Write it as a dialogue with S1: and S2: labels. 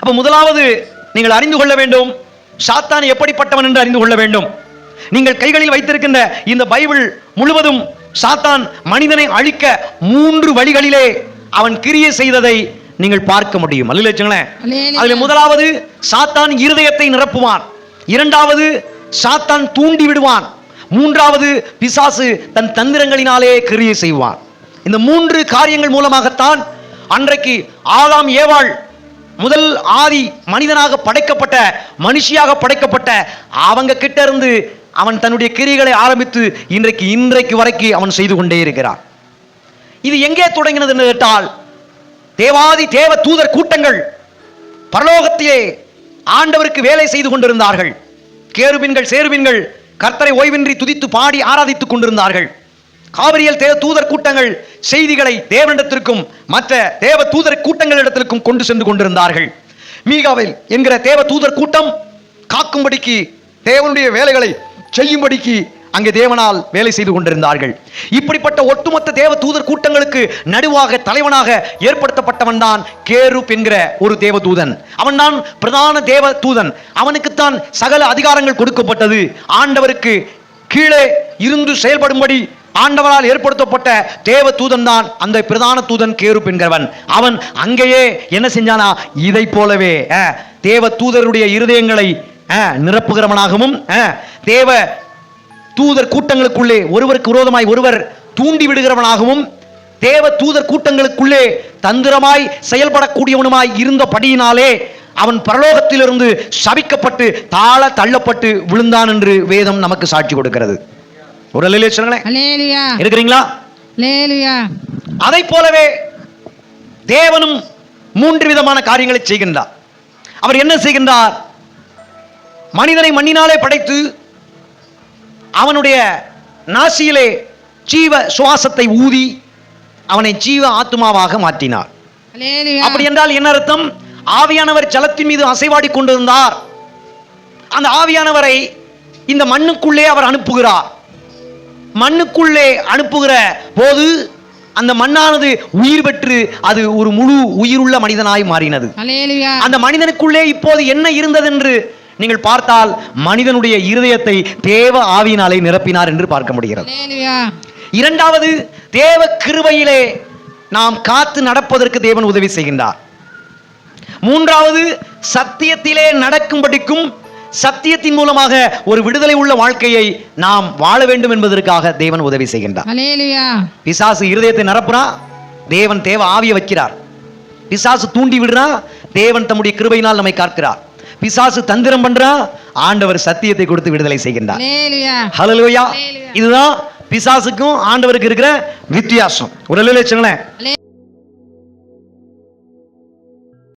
S1: அப்ப முதலாவது நீங்கள் அறிந்து கொள்ள வேண்டும் சாத்தான் எப்படிப்பட்டவன் என்று அறிந்து கொள்ள வேண்டும். நீங்கள் கைகளில் வைத்திருக்கின்ற இந்த பைபிள் முழுவதும் சாத்தான் மனிதனை அழிக்க மூன்று வழிகளிலே அவன் கிரியை செய்ததை நீங்கள் பார்க்க முடியும். அதில் முதலாவது சாத்தான் இருதயத்தை நிரப்புவான். இரண்டாவது சாத்தான் தூண்டி விடுவான். மூன்றாவது பிசாசு தன் தந்திரங்களினாலே கிரியை செய்வான். இந்த மூன்று காரியங்கள் மூலமாகத்தான் அன்றைக்கு ஆதாம் ஏவாள் முதல் ஆதி மனிதனாக படைக்கப்பட்ட மனுஷியாக படைக்கப்பட்ட அவங்க கிட்ட இருந்து அவன் தன்னுடைய கிரிகளை ஆரம்பித்து இன்றைக்கு இன்றைக்கு வரைக்கும் அவன் செய்து கொண்டே இருக்கிறான். இது எங்கே தொடங்கினது என்று கேட்டால் தேவாதி தேவ தூதர் கூட்டங்கள் பரலோகத்திலே ஆண்டவருக்கு வேலை செய்து கொண்டிருந்தார்கள். கேருபின்கள் சேருபின்கள் கர்த்தரை ஓய்வின்றி துதித்து பாடி ஆராதித்துக் கொண்டிருந்தார்கள். காவிரியல் தேவ தூதர் கூட்டங்கள் செய்திகளை தேவனிடத்திற்கும் மற்ற தேவ தூதர் கூட்டங்களிடத்திற்கும் கொண்டு சென்று கொண்டிருந்தார்கள். மீகாவில் என்கிற தேவ தூதர் கூட்டம் காக்கும்படிக்கு தேவனுடைய வேலைகளை செய்யும்படிக்கு அங்கே தேவனால் வேலை செய்து கொண்டிருந்தார்கள். இப்படிப்பட்ட ஒட்டுமொத்த தேவ தூதர் கூட்டங்களுக்கு நடுவாக தலைவனாக ஏற்படுத்தப்பட்டவன் தான் கேருப் என்கிற ஒரு தேவ தூதன். அவன்தான் பிரதான தேவ தூதன். அவனுக்குத்தான் சகல அதிகாரங்கள் கொடுக்கப்பட்டது. ஆண்டவருக்கு கீழே இருந்து செயல்படும்படி ஆண்டவரால் ஏற்படுத்தப்பட்ட தேவ தூதன் தான் அந்த பிரதான தூதன் கேருப் என்கிறவன். அவன் அங்கேயே என்ன செஞ்சானா? இதை போலவே அஹ், தேவ தூதருடைய இருதயங்களை நிரப்புகிறவனாகவும் தேவ தூதர் கூட்டங்களுக்குள்ளே ஒருவருக்கு விரோதமாய் ஒருவர் தூண்டி விடுகிறவனாகவும் தேவ தூதர் கூட்டங்களுக்குள்ளே தந்திரமாய் செயல்படக்கூடியவனுமாய் இருந்தபடியினாலே அவன் பரலோகத்திலிருந்து சபிக்கப்பட்டு தாழ தள்ளப்பட்டு விழுந்தான் என்று வேதம் நமக்கு சாட்சி கொடுக்கிறது. ஒரு அல்லையிலே சொல்லுங்களேன். இருக்கிறீங்களா அதை போலவே தேவனும் மூன்று விதமான காரியங்களை செய்கின்றார். அவர் என்ன செய்கின்றார்? மனிதனை மண்ணினாலே படைத்து அவனுடைய நாசியிலே ஜீவ சுவாசத்தை ஊதி அவனை ஜீவ ஆத்மாவாக மாற்றினார். அப்படி என்றால் என்ன அர்த்தம்? ஆவியானவர் ஜலத்தின் மீது அசைவாடி கொண்டிருந்தார். அந்த ஆவியானவரை இந்த மண்ணுக்குள்ளே அவர் அனுப்புகிறார். மண்ணுக்குள்ளே அனுப்புகிற போது அந்த மண்ணானது உயிர் பெற்று அது ஒரு முழு உயிருள்ள மனிதனாய் மாறினது. அந்த மனிதனுக்குள்ளே இப்போது என்ன இருந்தது என்று நீங்கள் பார்த்தால் மனிதனுடைய இருதயத்தை தேவ ஆவியினாலே நிரப்பினார் என்று பார்க்க முடிகிறது. இரண்டாவது தேவ கிருபையிலே நாம் காத்து நடப்பதற்கு தேவன் உதவி செய்கின்றார். மூன்றாவது சத்தியத்திலே நடக்கும்படிக்கும் சத்தியத்தின் மூலமாக ஒரு விடுதலை உள்ள வாழ்க்கையை நாம் வாழ வேண்டும் என்பதற்காக தேவன் உதவி செய்கின்றார். பிசாசு இருதயத்தை நிரப்புறான் தேவன் தேவ ஆவியை வைக்கிறார். பிசாசு தூண்டி விடுறான் தேவன் தம்முடைய கிருபையினால் நம்மை காக்கிறார். பிசாசு தந்திரம் பண்றான் ஆண்டவர் சத்தியத்தை கொடுத்து விடுதலை செய்கின்றார்.
S2: Hallelujah.
S1: இதுதான் பிசாசுக்கும் ஆண்டவருக்கு இருக்கிற வித்தியாசம். ஒரு
S2: அல்லே-